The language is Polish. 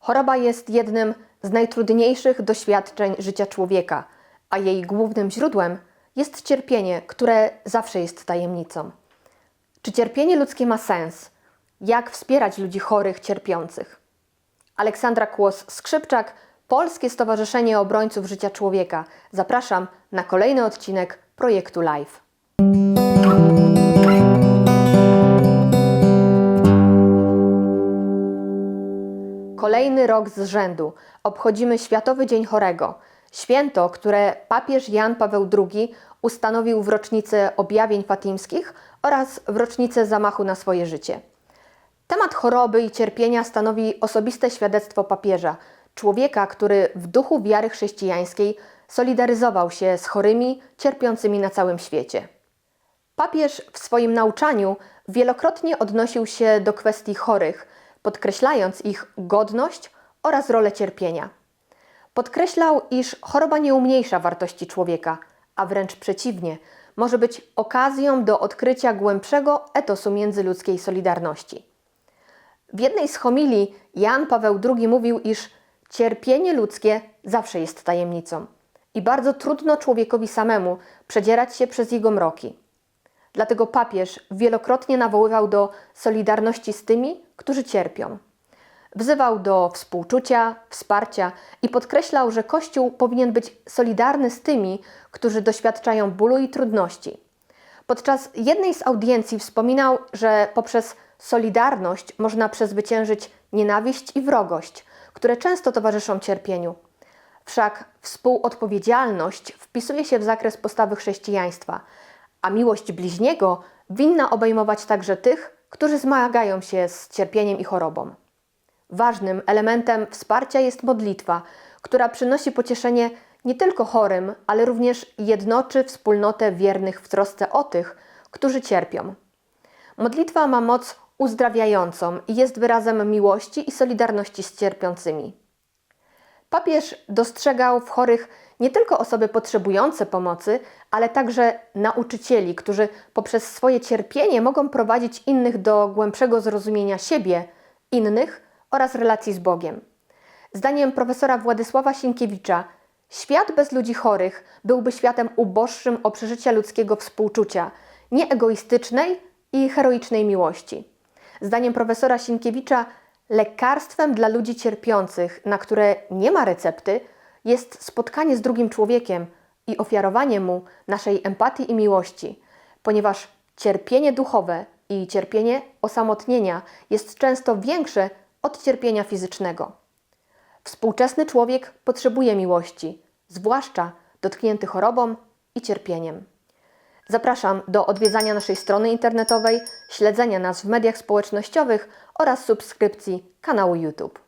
Choroba jest jednym z najtrudniejszych doświadczeń życia człowieka, a jej głównym źródłem jest cierpienie, które zawsze jest tajemnicą. Czy cierpienie ludzkie ma sens? Jak wspierać ludzi chorych, cierpiących? Aleksandra Kłos-Skrzypczak, Polskie Stowarzyszenie Obrońców Życia Człowieka. Zapraszam na kolejny odcinek projektu Live. Kolejny rok z rzędu obchodzimy Światowy Dzień Chorego. Święto, które papież Jan Paweł II ustanowił w rocznicę objawień fatimskich oraz w rocznicę zamachu na swoje życie. Temat choroby i cierpienia stanowi osobiste świadectwo papieża, człowieka, który w duchu wiary chrześcijańskiej solidaryzował się z chorymi, cierpiącymi na całym świecie. Papież w swoim nauczaniu wielokrotnie odnosił się do kwestii chorych, podkreślając ich godność oraz rolę cierpienia. Podkreślał, iż choroba nie umniejsza wartości człowieka, a wręcz przeciwnie, może być okazją do odkrycia głębszego etosu międzyludzkiej solidarności. W jednej z homilii Jan Paweł II mówił, iż cierpienie ludzkie zawsze jest tajemnicą i bardzo trudno człowiekowi samemu przedzierać się przez jego mroki. Dlatego papież wielokrotnie nawoływał do solidarności z tymi, którzy cierpią. Wzywał do współczucia, wsparcia i podkreślał, że Kościół powinien być solidarny z tymi, którzy doświadczają bólu i trudności. Podczas jednej z audiencji wspominał, że poprzez solidarność można przezwyciężyć nienawiść i wrogość, które często towarzyszą cierpieniu. Wszak współodpowiedzialność wpisuje się w zakres postawy chrześcijaństwa, a miłość bliźniego winna obejmować także tych, którzy zmagają się z cierpieniem i chorobą. Ważnym elementem wsparcia jest modlitwa, która przynosi pocieszenie nie tylko chorym, ale również jednoczy wspólnotę wiernych w trosce o tych, którzy cierpią. Modlitwa ma moc uzdrawiającą i jest wyrazem miłości i solidarności z cierpiącymi. Papież dostrzegał w chorych nie tylko osoby potrzebujące pomocy, ale także nauczycieli, którzy poprzez swoje cierpienie mogą prowadzić innych do głębszego zrozumienia siebie, innych oraz relacji z Bogiem. Zdaniem profesora Władysława Sienkiewicza, świat bez ludzi chorych byłby światem uboższym o przeżycia ludzkiego współczucia, nieegoistycznej i heroicznej miłości. Zdaniem profesora Sienkiewicza, lekarstwem dla ludzi cierpiących, na które nie ma recepty, jest spotkanie z drugim człowiekiem i ofiarowanie mu naszej empatii i miłości, ponieważ cierpienie duchowe i cierpienie osamotnienia jest często większe od cierpienia fizycznego. Współczesny człowiek potrzebuje miłości, zwłaszcza dotknięty chorobą i cierpieniem. Zapraszam do odwiedzania naszej strony internetowej, śledzenia nas w mediach społecznościowych oraz subskrypcji kanału YouTube.